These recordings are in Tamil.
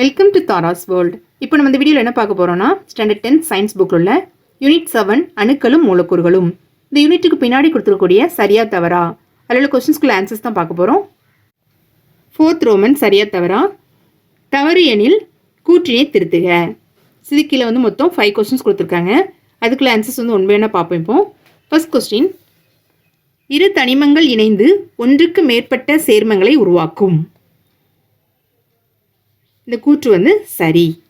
வெல்கம் டு தாராஸ் வேர்ல்ட் இப்போ நம்ம இந்த வீடியோவில் என்ன பார்க்க போகிறோம்னா ஸ்டாண்டர்ட் டென்த் சயின்ஸ் புக்கில் உள்ள யூனிட் செவன் அணுக்களும் மூலக்கூறுகளும். இந்த யூனிட்டுக்கு பின்னாடி கொடுத்துருக்கக்கூடிய சரியா தவறா? அதில் உள்ள கொஸ்டின்ஸ்குள்ள ஆன்சர்ஸ் தான் பார்க்க போகிறோம் ஃபோர்த் ரோமன் சரியா தவறா? தவறு எனில் கூற்றினை திருத்துக. இது கீழே வந்து மொத்தம் ஃபைவ் கொஸ்டின்ஸ் கொடுத்துருக்காங்க. அதுக்குள்ள ஆன்சர்ஸ் வந்து உண்மையான பார்ப்போம் இப்போ. ஃபர்ஸ்ட் கொஸ்டின் இரு தனிமங்கள் இணைந்து ஒன்றுக்கு மேற்பட்ட சேர்மங்களை உருவாக்கும். இந்த கூற்று வந்து சரி.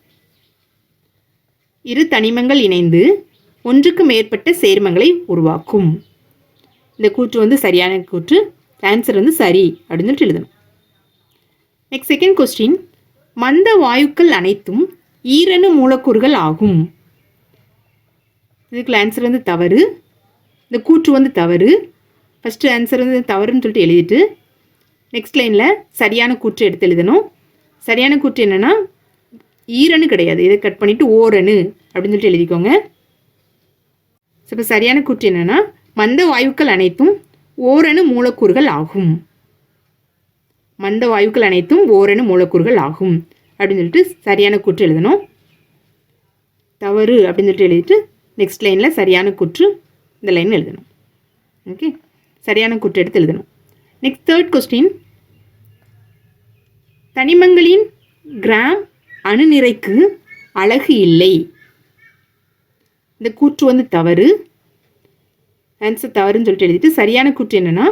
இரு தனிமங்கள் இணைந்து ஒன்றுக்கு மேற்பட்ட சேர்மங்களை உருவாக்கும். இந்த கூற்று வந்து சரியான கூற்று. ஆன்சர் வந்து சரி அப்படின்னு சொல்லிட்டு எழுதணும். நெக்ஸ்ட் செகண்ட் கொஸ்டின் மந்த வாயுக்கள் அனைத்தும் ஈரணு மூலக்கூறுகள் ஆகும். இதுக்குள்ள ஆன்சர் வந்து தவறு. இந்த கூற்று வந்து தவறு. ஃபஸ்ட்டு ஆன்சர் வந்து தவறுன்னு சொல்லிட்டு எழுதிட்டு நெக்ஸ்ட் லைனில் சரியான கூற்று எடுத்து எழுதணும். சரியான கூற்று என்னென்னா ஈரணு கிடையாது. இதை கட் பண்ணிவிட்டு ஓரணு அப்படின்னு சொல்லிட்டு எழுதிக்கோங்க. ஸோ இப்போ சரியான கூற்று என்னென்னா மந்த வாயுக்கள் அனைத்தும் ஓரணு மூலக்கூறுகள் ஆகும். மந்த வாயுக்கள் அனைத்தும் ஓரணு மூலக்கூறுகள் ஆகும். அப்படின்னு சொல்லிட்டு சரியான கூற்று எழுதணும். தவறு அப்படின்னு சொல்லிட்டு எழுதிட்டு நெக்ஸ்ட் லைனில் சரியான கூற்று இந்த லைன் எழுதணும். ஓகே சரியான கூற்று எடுத்து எழுதணும். நெக்ஸ்ட் தேர்ட் கொஸ்டின் தனிமங்களின் கிராம் அணுநிறைக்கு அழகு இல்லை. இந்த கூற்று வந்து தவறு. ஆன்சர் தவறுன்னு சொல்லிட்டு எழுதிட்டு சரியான கூற்று என்னென்னா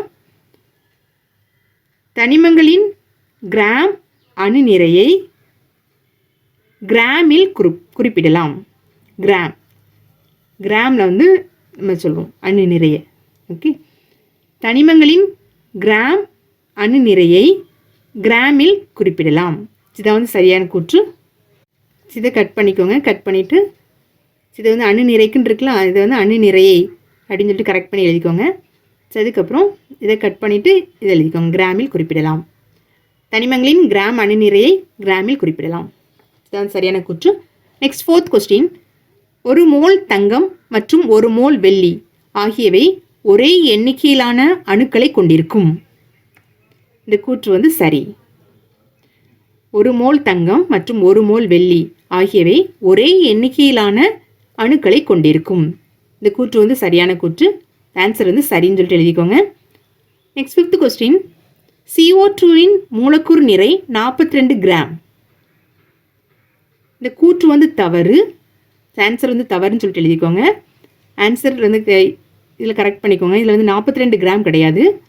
தனிமங்களின் கிராம் அணு நிறையை கிராமில் குறி குறிப்பிடலாம். கிராம். கிராமில் வந்து நம்ம சொல்லுவோம் அணு நிறைய ஓகே தனிமங்களின் கிராம் அணு நிறையை கிராமில் குறிப்பிடலாம். இதை வந்து சரியான கூற்று. இதை கட் பண்ணிக்கோங்க. கட் பண்ணிவிட்டு இதை வந்து அணு நிறைக்குன்னு இருக்கலாம் இதை வந்து அணு நிறையை அப்படின்னு சொல்லிட்டு கரெக்ட் பண்ணி எழுதிக்கோங்க. ஸோ அதுக்கப்புறம் இதை கட் பண்ணிவிட்டு இதை எழுதிக்கோங்க. கிராமில் குறிப்பிடலாம். தனிமங்களின் கிராம் அணு நிறையை கிராமில் குறிப்பிடலாம். இதுதான் சரியான கூற்று. நெக்ஸ்ட் ஃபோர்த் கொஸ்டின் ஒரு மோல் தங்கம் மற்றும் ஒரு மோல் வெள்ளி ஆகியவை ஒரே எண்ணிக்கையிலான அணுக்களை கொண்டிருக்கும். இந்த கூற்று வந்து சரி. ஒரு மோல் தங்கம் மற்றும் ஒரு மோல் வெள்ளி ஆகியவை ஒரே எண்ணிக்கையிலான அணுக்களை கொண்டிருக்கும். இந்த கூற்று வந்து சரியான கூற்று. ஆன்சர் வந்து சரின்னு சொல்லிட்டு எழுதிக்கோங்க. Next fifth question C O டூவின் மூலக்கூறு நிறை நாற்பத்தி ரெண்டு கிராம். இந்த கூற்று வந்து தவறு. ஆன்சர் வந்து தவறுன்னு சொல்லிட்டு எழுதிக்கோங்க. ஆன்சர் வந்து இதில் கரெக்ட் பண்ணிக்கோங்க. இதில் வந்து நாற்பத்தி ரெண்டு கிராம் கிடையாது.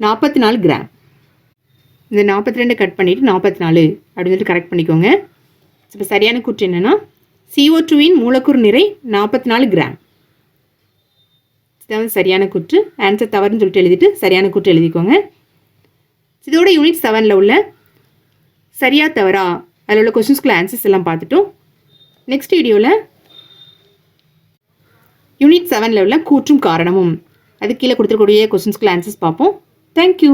நாற்பத்தி நாலு கிராம். இந்த நாற்பத்தி ரெண்டு கட் பண்ணிவிட்டு நாற்பத்தி நாலு அப்படின்னு சொல்லிட்டு கரெக்ட் பண்ணிக்கோங்க. இப்போ சரியான கூற்று என்னென்னா சிஓ டூவின் மூலக்கூறு நிறை நாற்பத்தி நாலு கிராம் இதான் சரியான கூற்று. ஆன்சர் தவறுன்னு சொல்லிட்டு எழுதிட்டு சரியான கூற்று எழுதிக்கோங்க. இதோட யூனிட் செவனில் உள்ள சரியா தவறா அதில் உள்ள கொஸ்டின்ஸ்குள்ள ஆன்சர்ஸ் எல்லாம் பார்த்துட்டோம். நெக்ஸ்ட் வீடியோவில் யூனிட் செவனில் உள்ள கூற்றும் காரணமும் அது கீழே கொடுத்துருக்கூடிய கொஸ்டின்ஸ்குள்ள ஆன்சர்ஸ் பார்ப்போம். தேங்க்யூ